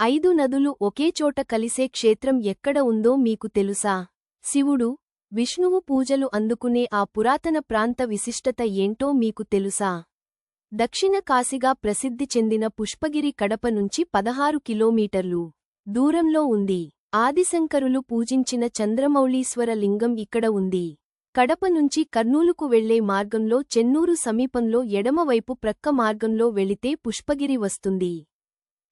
ఐదు నదులు ఒకే చోట కలిసే క్షేత్రం ఎక్కడ ఉందో మీకు తెలుసా? శివుడు విష్ణువు పూజలు అందుకునే ఆ పురాతన ప్రాంత విశిష్టత ఏంటో మీకు తెలుసా? దక్షిణ కాశీగా ప్రసిద్ధి చెందిన పుష్పగిరి కడప నుంచి పదహారు కిలోమీటర్లు దూరంలో ఉంది. ఆదిశంకరులు పూజించిన చంద్రమౌళీశ్వర లింగం ఇక్కడ ఉంది. కడప నుంచి కర్నూలుకు వెళ్ళే మార్గంలో చెన్నూరు సమీపంలో ఎడమవైపు ప్రక్క మార్గంలో వెళితే పుష్పగిరి వస్తుంది.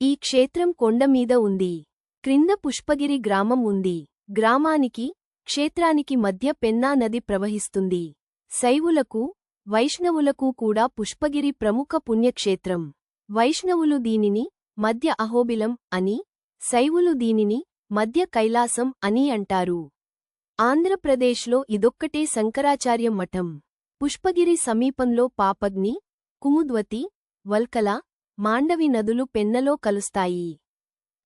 ఈ క్షేత్రం కొండమీద ఉంది. క్రింద పుష్పగిరి గ్రామం ఉంది. గ్రామానికి క్షేత్రానికి మధ్య పెన్నా నది ప్రవహిస్తుంది. శైవులకు వైష్ణవులకు కూడా పుష్పగిరి ప్రముఖ పుణ్యక్షేత్రం. వైష్ణవులు దీనిని మధ్య అహోబిలం అని శైవులు దీనిని మధ్య కైలాసం అని అంటారు. ఆంధ్రప్రదేశ్లో ఇదొక్కటే శంకరాచార్యం మఠం. పుష్పగిరి సమీపంలో పాపగ్ని కుముద్వతి వల్కల మాండవి నదులు పెన్నలో కలుస్తాయి.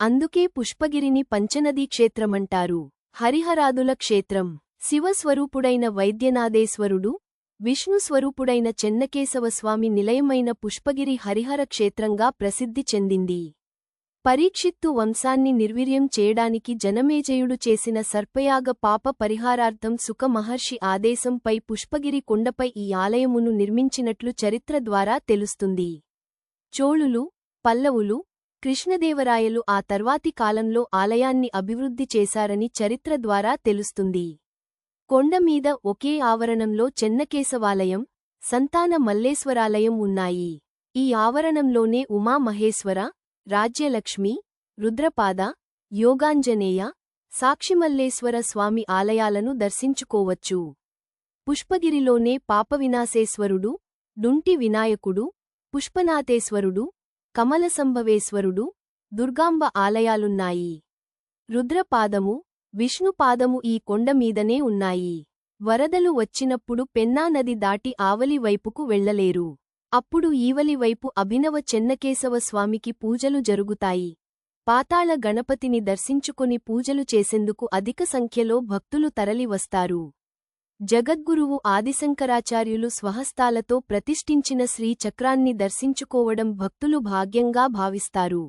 అందుకే పుష్పగిరిని పంచనదీ క్షేత్రమంటారు. హరిహరాదుల క్షేత్రం. శివస్వరూపుడైన వైద్యనాథేశ్వరుడు విష్ణుస్వరూపుడైన చెన్నకేశవస్వామి నిలయమైన పుష్పగిరి హరిహర క్షేత్రంగా ప్రసిద్ధి చెందింది. పరీక్షిత్తు వంశాన్ని నిర్వీర్యం చేయడానికి జనమేజయుడు చేసిన సర్పయాగ పాప పరిహారార్థం సుఖ మహర్షి ఆదేశంపై పుష్పగిరి కొండపై ఈ ఆలయమును నిర్మించినట్లు చరిత్ర ద్వారా తెలుస్తుంది. చోళులు పల్లవులు కృష్ణదేవరాయలు ఆ తర్వాతి కాలంలో ఆలయాన్ని అభివృద్ధి చేశారని చరిత్ర ద్వారా తెలుస్తుంది. కొండమీద ఒకే ఆవరణంలో చెన్నకేశవాలయం సంతాన మల్లేశ్వరాలయం ఉన్నాయి. ఈ ఆవరణంలోనే ఉమామహేశ్వర రాజ్యలక్ష్మి రుద్రపాద యోగాంజనేయ సాక్షిమల్లేశ్వర స్వామి ఆలయాలను దర్శించుకోవచ్చు. పుష్పగిరిలోనే పాపవినాశేశ్వరుడు డుంటి వినాయకుడు పుష్పనాథేశ్వరుడు కమలసంభవేశ్వరుడు దుర్గాంబ ఆలయాలున్నాయి. రుద్రపాదము విష్ణుపాదము ఈ కొండమీదనే ఉన్నాయి. వరదలు వచ్చినప్పుడు పెన్నానది దాటి ఆవలి వైపుకు వెళ్ళలేరు అప్పుడు ఈవలివైపు అభినవ చెన్నకేశవ స్వామికి పూజలు జరుగుతాయి. పాతాళ గణపతిని దర్శించుకుని పూజలు చేసేందుకు అధిక సంఖ్యలో భక్తులు తరలివస్తారు. జగద్గురువు ఆదిశంకరాచార్యులు స్వహస్తాలతో ప్రతిష్ఠించిన శ్రీ చక్రాన్ని దర్శించుకోవడం భక్తులు భాగ్యంగా భావిస్తారు.